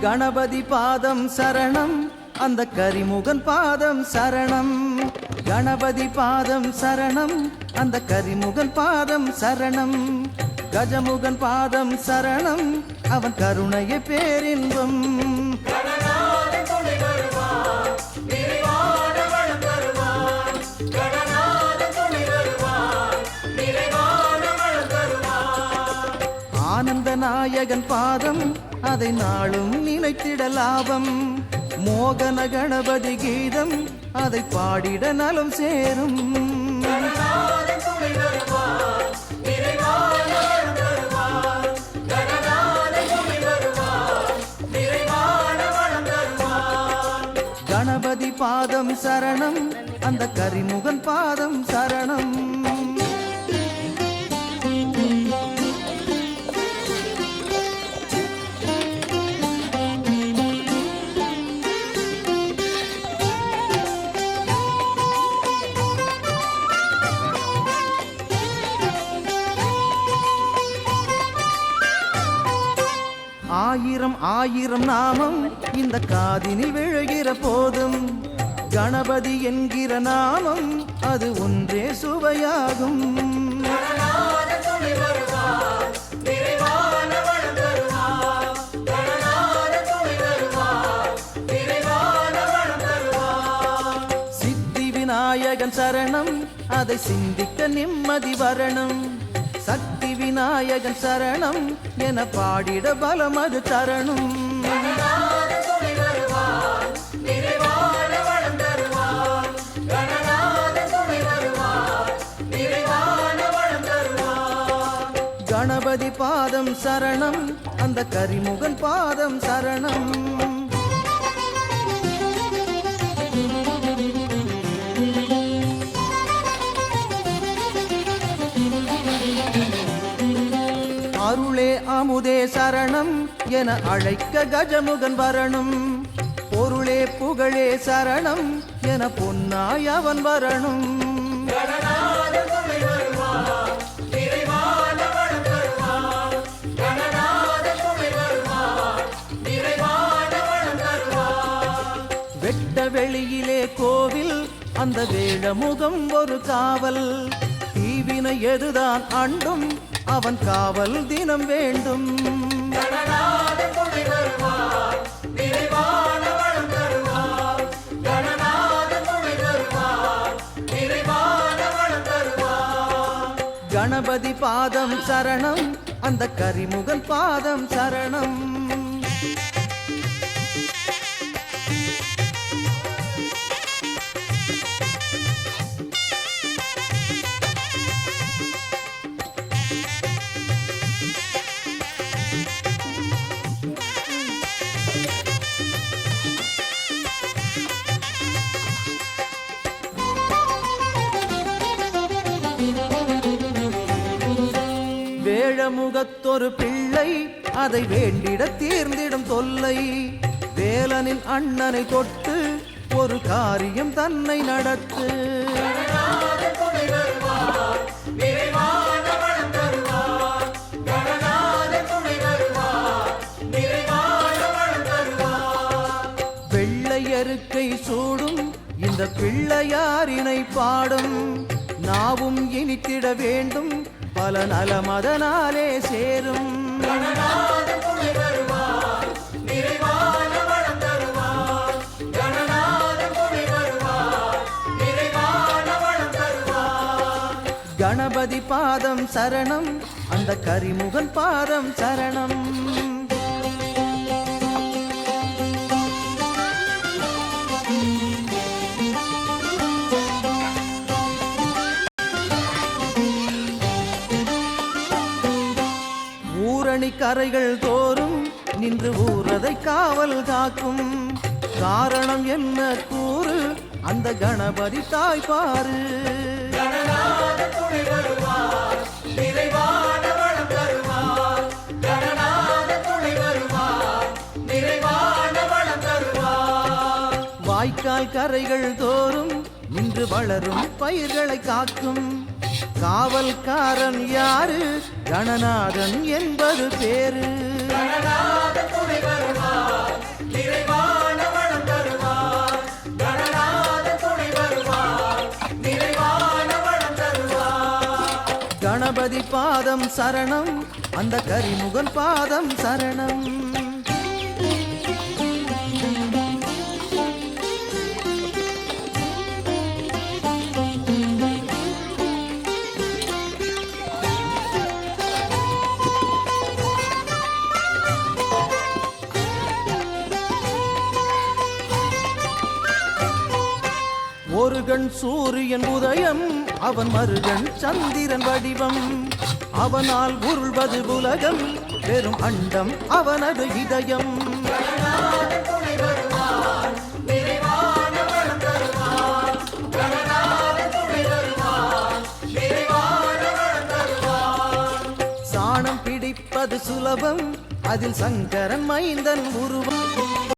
கணபதி பாதம் சரணம் அந்த கரிமுகன் பாதம் சரணம். கணபதி பாதம் சரணம் அந்த கரிமுகன் பாதம் சரணம். கஜமுகன் பாதம் சரணம் அவன் கருணைய பேரின்பம். நாயகன் பாதம் அதை நாளும் நினைத்திட லாபம். மோகன கணபதி கீதம் அதை பாடிட நலம் சேரும். கணபதி பாதம் சரணம் அந்த கரிமுகன் பாதம் சரணம். ஆயிரம் ஆயிரம் நாமம் இந்த காதினில் விழுகிற போதும். கணபதி என்கிற நாமம் அது ஒன்றே சுவையாகும். சித்தி விநாயகன் சரணம் அதை சிந்திக்க நிம்மதி வரணும். சக்தி விநாயகன் சரணம் என பாடிட பலம் அது தரணும். கணபதி பாதம் சரணம் அந்த கரிமுகன் பாதம் சரணம். அருளே அமுதே சரணம் என அழைக்க கஜமுகன் வரணும். பொருளே புகழே சரணம் என பொன்னாய் அவன் வரணும். வெட்ட வெளியிலே கோவில் அந்த வேழமுகம் ஒரு காவல். தீவினை எதுதான் அண்டும் அவன் காவல் தினம் வேண்டும். கணபதி பாதம் சரணம் அந்த கரிமுகன் பாதம் சரணம். வேழமுகத்தொரு பிள்ளை அதை வேண்டிட தீர்ந்திடும் தொல்லை. வேலனின் அண்ணனை தொட்டு ஒரு காரியம் தன்னை நடத்து. வெள்ளையருக்கை சூடும் இந்த பிள்ளையாரினை பாடும். நாவும் இனித்திட வேண்டும் பல நலம் அதனாலே சேரும். கணபதி பாதம் சரணம் அந்த கரிமுகன் பாதம் சரணம். கரைகள் தோறும் நின்று ஊரதை காவல் காக்கும். காரணம் என்ன கூறு? அந்த கணபதி தாய் பாரு. வாய்க்கால் கரைகள் தோறும் நின்று வளரும் பயிர்களை காக்கும். காவல்காரன் யாரு? கணநாதன் என்பது பேரு. கணபதி பாதம் சரணம் அந்த கரிமுகன் பாதம் சரணம். ஒரு சூரியன் உதயம் அவன் மருகன் சந்திரன் வடிவம். அவனால் உருள்வது உலகம் வெறும் அண்டம் அவனது இதயம். சாணம் பிடிப்பது சுலபம் அதில் சங்கரன் மைந்தன் உருவம்.